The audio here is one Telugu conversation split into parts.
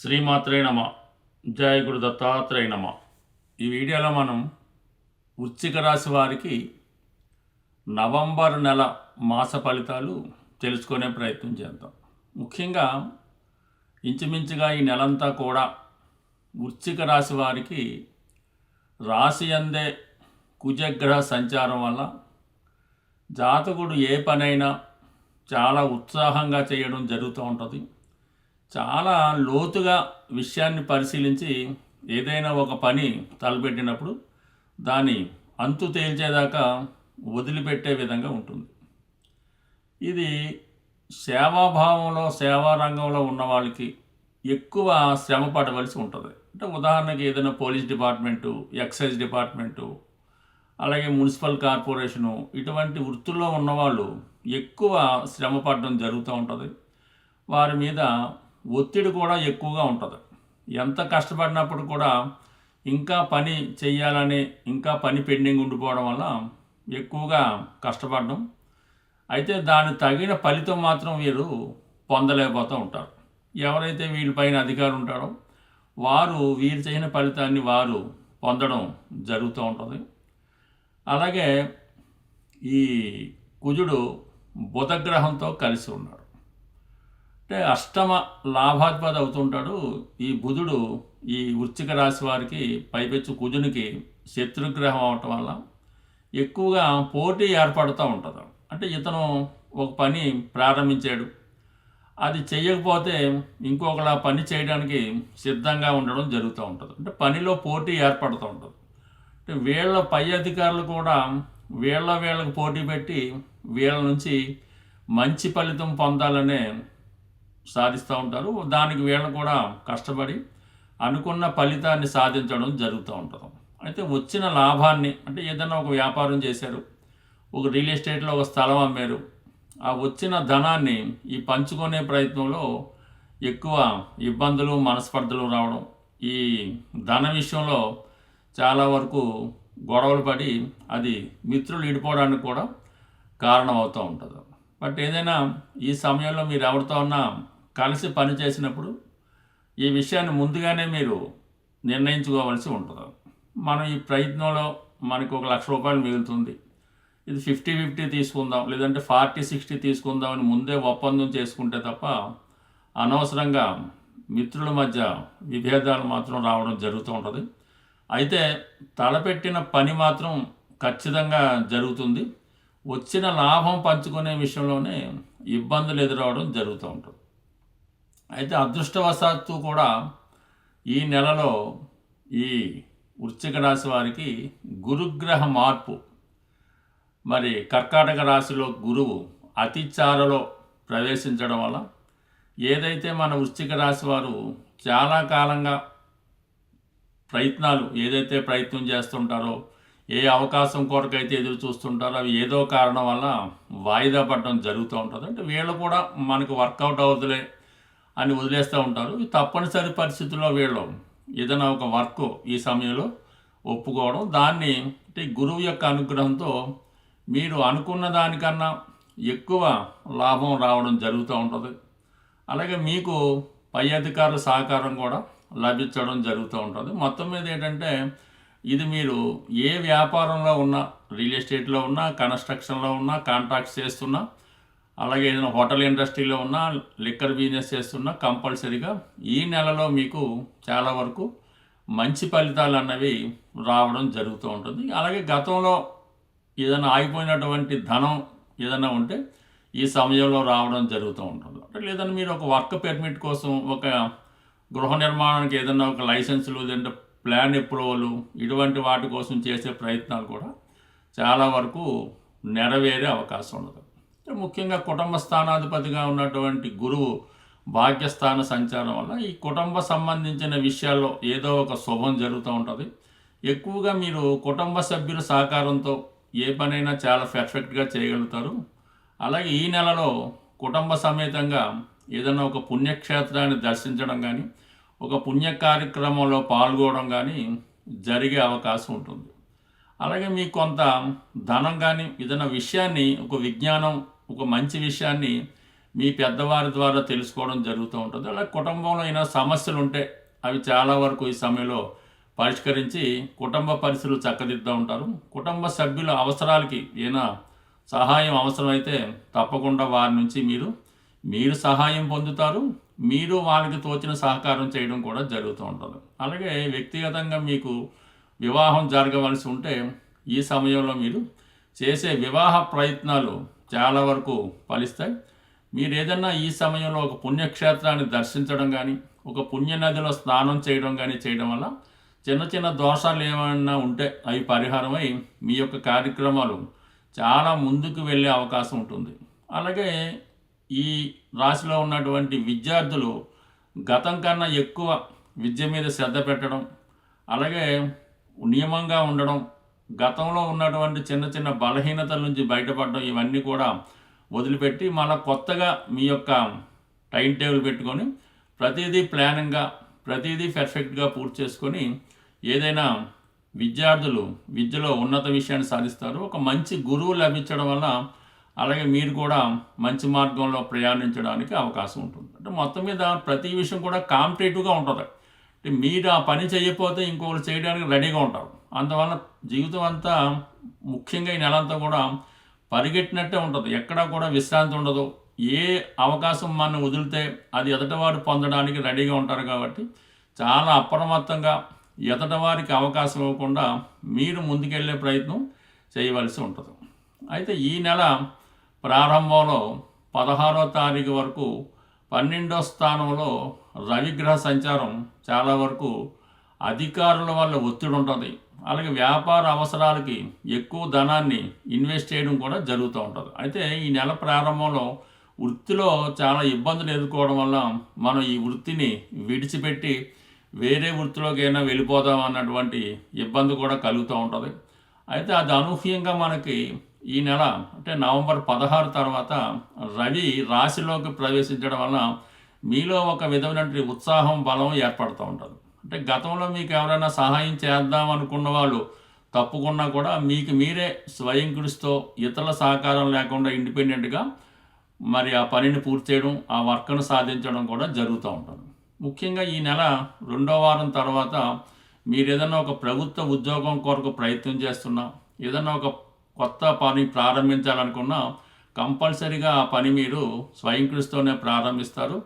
శ్రీమాత్రే నమ. జయ గురు దత్తాత్రేయ నమ. ఈ వీడియోలో మనం వృశ్చిక రాశి వారికి నవంబర్ నెల మాస ఫలితాలు తెలుసుకునే ప్రయత్నం చేద్దాం. ముఖ్యంగా ఇంచుమించుగా ఈ నెలంతా కూడా వృశ్చిక రాశి వారికి రాశి అందే కుజగ్రహ సంచారం వల్ల జాతకుడు ఏ పనైనా చాలా ఉత్సాహంగా చేయడం జరుగుతూ ఉంటుంది. చాలా లోతుగా విషయాన్ని పరిశీలించి ఏదైనా ఒక పని తలపెట్టినప్పుడు దాని అంతు తేల్చేదాకా వదిలిపెట్టే విధంగా ఉంటుంది. ఇది సేవాభావంలో సేవా రంగంలో ఉన్న వాళ్ళకి ఎక్కువ శ్రమ పడవలసి ఉంటుంది. అంటే ఉదాహరణకి ఏదైనా పోలీస్ డిపార్ట్మెంటు ఎక్సైజ్ డిపార్ట్మెంటు అలాగే మున్సిపల్ కార్పొరేషను ఇటువంటి వృత్తుల్లో ఉన్నవాళ్ళు ఎక్కువ శ్రమ పడడం జరుగుతూ ఉంటుంది. వారి మీద ఒత్తిడి కూడా ఎక్కువగా ఉంటుంది. ఎంత కష్టపడినప్పుడు కూడా ఇంకా పని చేయాలని ఇంకా పని పెండింగ్ ఉండిపోవడం వల్ల ఎక్కువగా కష్టపడడం. అయితే దాని తగిన ఫలితం మాత్రం వీరు పొందలేకపోతూ ఉంటారు. ఎవరైతే వీళ్ళపైన అధికారం ఉంటారో వారు వీరు చేసిన ఫలితాన్ని వారు పొందడం జరుగుతూ ఉంటుంది. అలాగే ఈ కుజుడు బుధగ్రహంతో కలిసి ఉన్నాడు. అంటే అష్టమ లాభాధిపతి అవుతుంటాడు. ఈ బుధుడు ఈ వృశ్చిక రాశి వారికి పైపెచ్చు కుజునికి శత్రుగ్రహం అవటం వల్ల ఎక్కువగా పోటీ ఏర్పడుతూ ఉంటుంది. అంటే ఇతను ఒక పని ప్రారంభించాడు. అది చేయకపోతే ఇంకొకలా పని చేయడానికి సిద్ధంగా ఉండడం జరుగుతూ ఉంటుంది. అంటే పనిలో పోటీ ఏర్పడుతూ ఉంటుంది. అంటే వీళ్ళ పై అధికారులు కూడా వీళ్ళ వీళ్ళకి పోటీ పెట్టి వీళ్ళ నుంచి మంచి ఫలితం పొందాలనే సాధిస్తూ ఉంటారు. దానికి వీళ్ళు కూడా కష్టపడి అనుకున్న ఫలితాన్ని సాధించడం జరుగుతూ ఉంటుంది. అయితే వచ్చిన లాభాన్ని అంటే ఏదైనా ఒక వ్యాపారం చేశారు ఒక రియల్ ఎస్టేట్లో ఒక స్థలం అమ్మారు ఆ వచ్చిన ధనాన్ని ఈ పంచుకునే ప్రయత్నంలో ఎక్కువ ఇబ్బందులు మనస్పర్ధలు రావడం ఈ ధన విషయంలో చాలా వరకు గొడవలు పడి అది మిత్రులు విడిపోవడానికి కూడా కారణం అవుతూ ఉంటుంది. బట్ ఏదైనా ఈ సమయంలో మీరు ఎవరితో ఉన్నా కలిసి పని చేసినప్పుడు ఈ విషయాన్ని ముందుగానే మీరు నిర్ణయించుకోవాల్సి ఉంటుంది. మనం ఈ ప్రయత్నంలో మనకు ఒక లక్ష రూపాయలు మిగులుతుంది. ఇది ఫిఫ్టీ ఫిఫ్టీ తీసుకుందాం లేదంటే ఫార్టీ సిక్స్టీ తీసుకుందాం అని ముందే ఒప్పందం చేసుకుంటే తప్ప అనవసరంగా మిత్రుల మధ్య విభేదాలు మాత్రం రావడం జరుగుతూ ఉంటుంది. అయితే తలపెట్టిన పని మాత్రం ఖచ్చితంగా జరుగుతుంది. వచ్చిన లాభం పంచుకునే విషయంలోనే ఇబ్బందులు ఎదురవడం జరుగుతూ ఉంటుంది. అయితే అదృష్టవశాత్తు కూడా ఈ నెలలో ఈ వృశ్చిక రాశి వారికి గురుగ్రహ మార్పు మరి కర్కాటక రాశిలో గురువు అతిచారలో ప్రవేశించడం వల్ల ఏదైతే మన వృశ్చిక రాశి వారు చాలా కాలంగా ప్రయత్నాలు ఏదైతే ప్రయత్నం చేస్తుంటారో ఏ అవకాశం కొరకైతే ఎదురు చూస్తుంటారో అవి ఏదో కారణం వల్ల వాయిదా పడడం జరుగుతూ ఉంటుంది. అంటే వీళ్ళు కూడా మనకు వర్కౌట్ అవుతులే అని వదిలేస్తూ ఉంటారు. తప్పనిసరి పరిస్థితుల్లో వీళ్ళు ఏదైనా ఒక వర్క్ ఈ సమయంలో ఒప్పుకోవడం దాన్ని అంటే గురువు యొక్క అనుగ్రహంతో మీరు అనుకున్న దానికన్నా ఎక్కువ లాభం రావడం జరుగుతూ ఉంటుంది. అలాగే మీకు పై అధికారుల సహకారం కూడా లభించడం జరుగుతూ ఉంటుంది. మొత్తం మీద ఏంటంటే ఇది మీరు ఏ వ్యాపారంలో ఉన్నా రియల్ ఎస్టేట్లో ఉన్నా కన్స్ట్రక్షన్లో ఉన్నా కాంట్రాక్ట్స్ చేస్తున్నా అలాగే ఏదైనా హోటల్ ఇండస్ట్రీలో ఉన్నా లిక్కర్ బిజినెస్ చేస్తున్నా కంపల్సరీగా ఈ నెలలో మీకు చాలా వరకు మంచి ఫలితాలు అన్నవి రావడం జరుగుతూ ఉంటుంది. అలాగే గతంలో ఏదైనా ఆగిపోయినటువంటి ధనం ఏదైనా ఉంటే ఈ సమయంలో రావడం జరుగుతూ ఉంటుంది. అంటే లేదంటే మీరు ఒక వర్క్ పెర్మిట్ కోసం ఒక గృహ నిర్మాణానికి ఏదైనా ఒక లైసెన్సులు లేదంటే ప్లాన్ అప్రూవల్ ఇటువంటి వాటి కోసం చేసే ప్రయత్నాలు కూడా చాలా వరకు నెరవేరే అవకాశం ఉండదు ముఖ్యంగా కుటుంబ స్థానాధిపతిగా ఉన్నటువంటి గురువు భాగ్యస్థాన సంచారం వల్ల ఈ కుటుంబ సంబంధించిన విషయాల్లో ఏదో ఒక శుభం జరుగుతూ ఉంటుంది. ఎక్కువగా మీరు కుటుంబ సభ్యుల సహకారంతో ఏ పనైనా చాలా పర్ఫెక్ట్గా చేయగలుగుతారు. అలాగే ఈ నెలలో కుటుంబ సమేతంగా ఏదైనా ఒక పుణ్యక్షేత్రాన్ని దర్శించడం కానీ ఒక పుణ్య కార్యక్రమంలో పాల్గొనడం కానీ జరిగే అవకాశం ఉంటుంది. అలాగే మీకు కొంత ధనం కానీ ఏదైనా విషయాన్ని ఒక విజ్ఞానం ఒక మంచి విషయాన్ని మీ పెద్దవారి ద్వారా తెలుసుకోవడం జరుగుతూ ఉంటుంది. అలా కుటుంబంలో అయినా సమస్యలు ఉంటే అవి చాలా వరకు ఈ సమయంలో పరిష్కరించి కుటుంబ పరిస్థితులు చక్కదిద్దుతూ ఉంటారు. కుటుంబ సభ్యుల అవసరాలకి ఏమైనా సహాయం అవసరమైతే తప్పకుండా వారి నుంచి మీరు మీరు సహాయం పొందుతారు. మీరు వాళ్ళకి తోచిన సహకారం చేయడం కూడా జరుగుతూ ఉంటుంది. అలాగే వ్యక్తిగతంగా మీకు వివాహం జరగవలసి ఉంటే ఈ సమయంలో మీరు చేసే వివాహ ప్రయత్నాలు చాలా వరకు ఫలిస్తాయి. మీరు ఏదన్నా ఈ సమయంలో ఒక పుణ్యక్షేత్రాన్ని దర్శించడం కానీ ఒక పుణ్యనదిలో స్నానం చేయడం కానీ చేయడం వల్ల చిన్న చిన్న దోషాలు ఏమైనా ఉంటే అవి పరిహారమై మీ యొక్క కార్యక్రమాలు చాలా ముందుకు వెళ్ళే అవకాశం ఉంటుంది. అలాగే ఈ రాశిలో ఉన్నటువంటి విద్యార్థులు గతం కన్నా ఎక్కువ విద్య మీద శ్రద్ధ పెట్టడం అలాగే నియమంగా ఉండడం గతంలో ఉన్నటువంటి చిన్న చిన్న బలహీనతల నుంచి బయటపడడం ఇవన్నీ కూడా వదిలిపెట్టి మళ్ళీ కొత్తగా మీ యొక్క టైం టేబుల్ పెట్టుకొని ప్రతిదీ ప్లానింగ్గా ప్రతిదీ పర్ఫెక్ట్గా పూర్తి చేసుకొని ఏదైనా విద్యార్థులు విద్యలో ఉన్నత విషయాన్ని సాధిస్తారు. ఒక మంచి గురువు లభించడం వల్ల అలాగే మీరు కూడా మంచి మార్గంలో ప్రయాణించడానికి అవకాశం ఉంటుంది. అంటే మొత్తం మీద ప్రతి విషయం కూడా కాంపిటేటివ్గా ఉంటుంది. అంటే మీరు ఆ పని చేయకపోతే ఇంకొకరు చేయడానికి రెడీగా ఉంటారు. అందువల్ల జీవితం అంతా ముఖ్యంగా ఈ నెలంతా కూడా పరిగెట్టినట్టే ఉంటుంది. ఎక్కడా కూడా విశ్రాంతి ఉండదు. ఏ అవకాశం మనం వదిలితే అది ఎదటవాడు పొందడానికి రెడీగా ఉంటారు కాబట్టి చాలా అప్రమత్తంగా ఎదటవారికి అవకాశం ఇవ్వకుండా మీరు ముందుకెళ్ళే ప్రయత్నం చేయవలసి ఉంటుంది. అయితే ఈ నెల ప్రారంభంలో పదహారో తారీఖు వరకు పన్నెండో స్థానంలో రవిగ్రహ సంచారం చాలా వరకు అధికారుల వల్ల ఒత్తిడి ఉంటుంది. అలాగే వ్యాపార అవసరాలకి ఎక్కువ ధనాన్ని ఇన్వెస్ట్ చేయడం కూడా జరుగుతూ ఉంటుంది. అయితే ఈ నెల ప్రారంభంలో వృత్తిలో చాలా ఇబ్బందులు ఎదుర్కోవడం వల్ల మనం ఈ వృత్తిని విడిచిపెట్టి వేరే వృత్తిలోకైనా వెళ్ళిపోదాం అన్నటువంటి ఇబ్బంది కూడా కలుగుతూ ఉంటుంది. అయితే అది అనూహ్యంగా మనకి ఈ నెల అంటే నవంబర్ పదహారు తర్వాత రవి రాశిలోకి ప్రవేశించడం వల్ల మీలో ఒక విధమైనటువంటి ఉత్సాహం బలం ఏర్పడుతూ ఉంటుంది. అంటే గతంలో మీకు ఎవరైనా సహాయం చేద్దాం అనుకున్న వాళ్ళు తప్పుకున్నా కూడా మీకు మీరే స్వయం కృషితో ఇతరుల సహకారం లేకుండా ఇండిపెండెంట్గా మరి ఆ పనిని పూర్తి చేయడం ఆ వర్క్ను సాధించడం కూడా జరుగుతూ ఉంటుంది. ముఖ్యంగా ఈ నెల రెండో వారం తర్వాత మీరు ఏదైనా ఒక ప్రభుత్వ ఉద్యోగం కొరకు ప్రయత్నం చేస్తున్నా ఏదైనా ఒక కొత్త పని ప్రారంభించాలనుకున్నా కంపల్సరీగా ఆ పని మీరు స్వయంకృషితోనే ప్రారంభిస్తారు.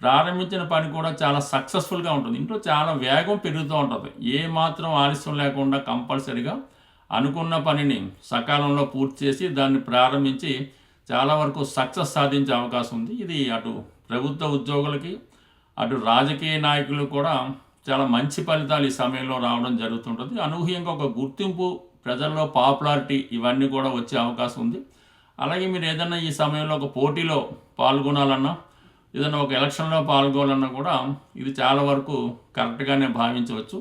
ప్రారంభించిన పని కూడా చాలా సక్సెస్ఫుల్గా ఉంటుంది. ఇంట్లో చాలా వేగం పెరుగుతూ ఉంటుంది. ఏ మాత్రం ఆలస్యం లేకుండా కంపల్సరీగా అనుకున్న పనిని సకాలంలో పూర్తి చేసి దాన్ని ప్రారంభించి చాలా వరకు సక్సెస్ సాధించే అవకాశం ఉంది. ఇది అటు ప్రభుత్వ ఉద్యోగులకి అటు రాజకీయ నాయకులు కూడా చాలా మంచి ఫలితాలు ఈ సమయంలో రావడం జరుగుతుంటుంది. అనూహ్యంగా ఒక గుర్తింపు ప్రజల్లో పాపులారిటీ ఇవన్నీ కూడా వచ్చే అవకాశం ఉంది. అలాగే మీరు ఏదైనా ఈ సమయంలో ఒక పోటీలో పాల్గొనాలన్నా ఏదైనా ఒక ఎలక్షన్లో పాల్గొనాలన్నా కూడా ఇది చాలా వరకు కరెక్ట్గానే భావించవచ్చు.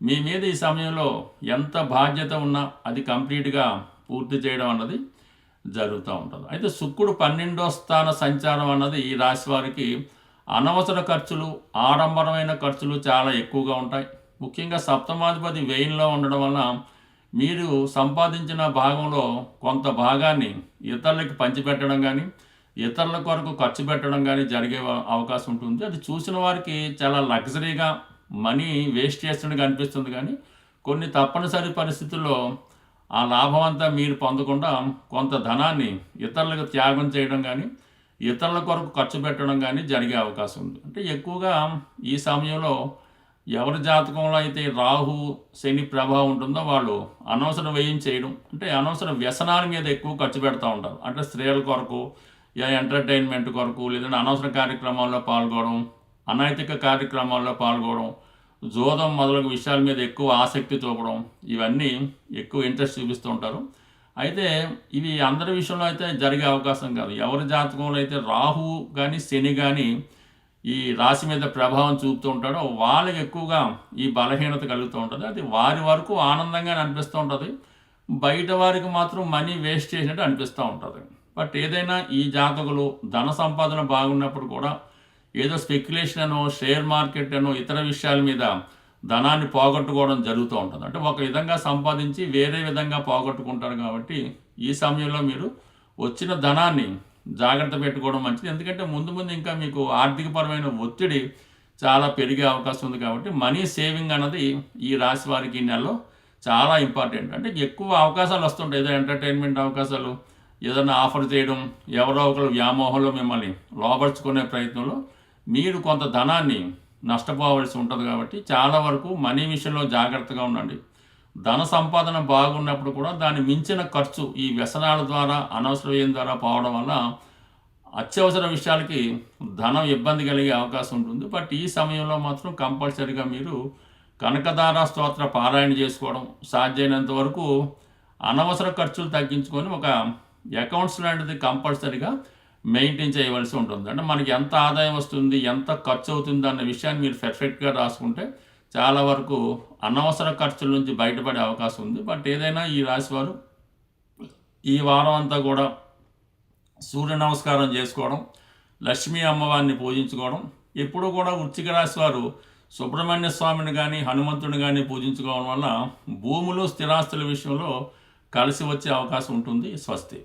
మీ మీద ఈ సమయంలో ఎంత బాధ్యత ఉన్నా అది కంప్లీట్గా పూర్తి చేయడం అన్నది జరుగుతూ ఉంటుంది. అయితే శుక్రుడు పన్నెండో స్థాన సంచారం అన్నది ఈ రాశి వారికి అనవసర ఖర్చులు ఆడంబరమైన ఖర్చులు చాలా ఎక్కువగా ఉంటాయి. ముఖ్యంగా సప్తమాధిపతి వ్యయంలో ఉండడం వల్ల మీరు సంపాదించిన భాగంలో కొంత భాగాన్ని ఇతరులకి పంచిపెట్టడం కానీ ఇతరుల కొరకు ఖర్చు పెట్టడం కానీ జరిగే అవకాశం ఉంటుంది. అది చూసిన వారికి చాలా లగ్జరీగా మనీ వేస్ట్ చేస్తున్నట్టుగా అనిపిస్తుంది కానీ కొన్ని తప్పనిసరి పరిస్థితుల్లో ఆ లాభం అంతా మీరు పొందకుండా కొంత ధనాన్ని ఇతరులకు త్యాగం చేయడం కానీ ఇతరుల కొరకు ఖర్చు పెట్టడం కానీ జరిగే అవకాశం ఉంది. అంటే ఎక్కువగా ఈ సమయంలో ఎవరి జాతకంలో అయితే రాహు శని ప్రభావం ఉంటుందో వాళ్ళు అనవసర వ్యయం చేయడం అంటే అనవసర వ్యసనాల మీద ఎక్కువ ఖర్చు పెడతా ఉంటారు. అంటే స్త్రీల కొరకు ఎంటర్టైన్మెంట్ కొరకు లేదంటే అనవసర కార్యక్రమాల్లో పాల్గొనడం అనైతిక కార్యక్రమాల్లో పాల్గొనడం జోదం మొదలగు విషయాల మీద ఎక్కువ ఆసక్తి చూపడం ఇవన్నీ ఎక్కువ ఇంట్రెస్ట్ చూపిస్తూ ఉంటారు. అయితే ఇవి అందరి విషయంలో అయితే జరిగే అవకాశం కాదు. ఎవరి జాతకంలో అయితే రాహు కానీ శని కానీ ఈ రాశి మీద ప్రభావం చూపుతూ ఉంటాడో వాళ్ళకి ఎక్కువగా ఈ బలహీనత కలుగుతూ ఉంటుంది. అది వారి వరకు ఆనందంగానే అనిపిస్తూ ఉంటుంది. బయట వారికి మాత్రం మనీ వేస్ట్ చేసినట్టు అనిపిస్తూ ఉంటుంది. బట్ ఏదైనా ఈ జాతకులు ధన సంపాదన బాగున్నప్పుడు కూడా ఏదో స్పెక్యులేషన్ అనో షేర్ మార్కెట్ అనో ఇతర విషయాల మీద ధనాన్ని పోగొట్టుకోవడం జరుగుతూ ఉంటుంది. అంటే ఒక విధంగా సంపాదించి వేరే విధంగా పోగొట్టుకుంటారు కాబట్టి ఈ సమయంలో మీరు వచ్చిన ధనాన్ని జాగ్రత్త పెట్టుకోవడం మంచిది. ఎందుకంటే ముందు ముందు ఇంకా మీకు ఆర్థికపరమైన ఒత్తిడి చాలా పెరిగే అవకాశం ఉంది కాబట్టి మనీ సేవింగ్ అన్నది ఈ రాశి వారికి ఈ నెలలో చాలా ఇంపార్టెంట్. అంటే ఎక్కువ అవకాశాలు వస్తుంటాయి. ఏదో ఎంటర్టైన్మెంట్ అవకాశాలు ఏదైనా ఆఫర్ చేయడం ఎవరో ఒకరు వ్యామోహంలో మిమ్మల్ని లోపరుచుకునే ప్రయత్నంలో మీరు కొంత ధనాన్ని నష్టపోవలసి ఉంటుంది కాబట్టి చాలా వరకు మనీ విషయంలో జాగ్రత్తగా ఉండండి. ధన సంపాదన బాగున్నప్పుడు కూడా దాన్ని మించిన ఖర్చు ఈ వ్యసనాల ద్వారా అనవసరమైన ద్వారా పోవడం వల్ల అత్యవసర విషయాలకి ధనం ఇబ్బంది కలిగే అవకాశం ఉంటుంది. బట్ ఈ సమయంలో మాత్రం కంపల్సరీగా మీరు కనకదార స్తోత్ర పారాయణ చేసుకోవడం సాధ్యమైనంత వరకు అనవసర ఖర్చులు తగ్గించుకొని ఒక అకౌంట్స్ లాంటిది కంపల్సరీగా మెయింటైన్ చేయవలసి ఉంటుంది. అంటే మనకి ఎంత ఆదాయం వస్తుంది ఎంత ఖర్చు అవుతుంది అన్న విషయాన్ని మీరు పర్ఫెక్ట్గా రాసుకుంటే చాలా వరకు అనవసర ఖర్చుల నుంచి బయటపడే అవకాశం ఉంది. బట్ ఏదైనా ఈ రాశివారు ఈ వారం అంతా కూడా సూర్య నమస్కారం చేసుకోవడం లక్ష్మీ అమ్మవారిని పూజించుకోవడం ఎప్పుడూ కూడా వృచ్చిక రాశి వారు సుబ్రహ్మణ్య స్వామిని కానీ హనుమంతుని కానీ పూజించుకోవడం వల్ల భూములు స్థిరాస్తుల విషయంలో కలిసి వచ్చే అవకాశం ఉంటుంది. స్వస్తి.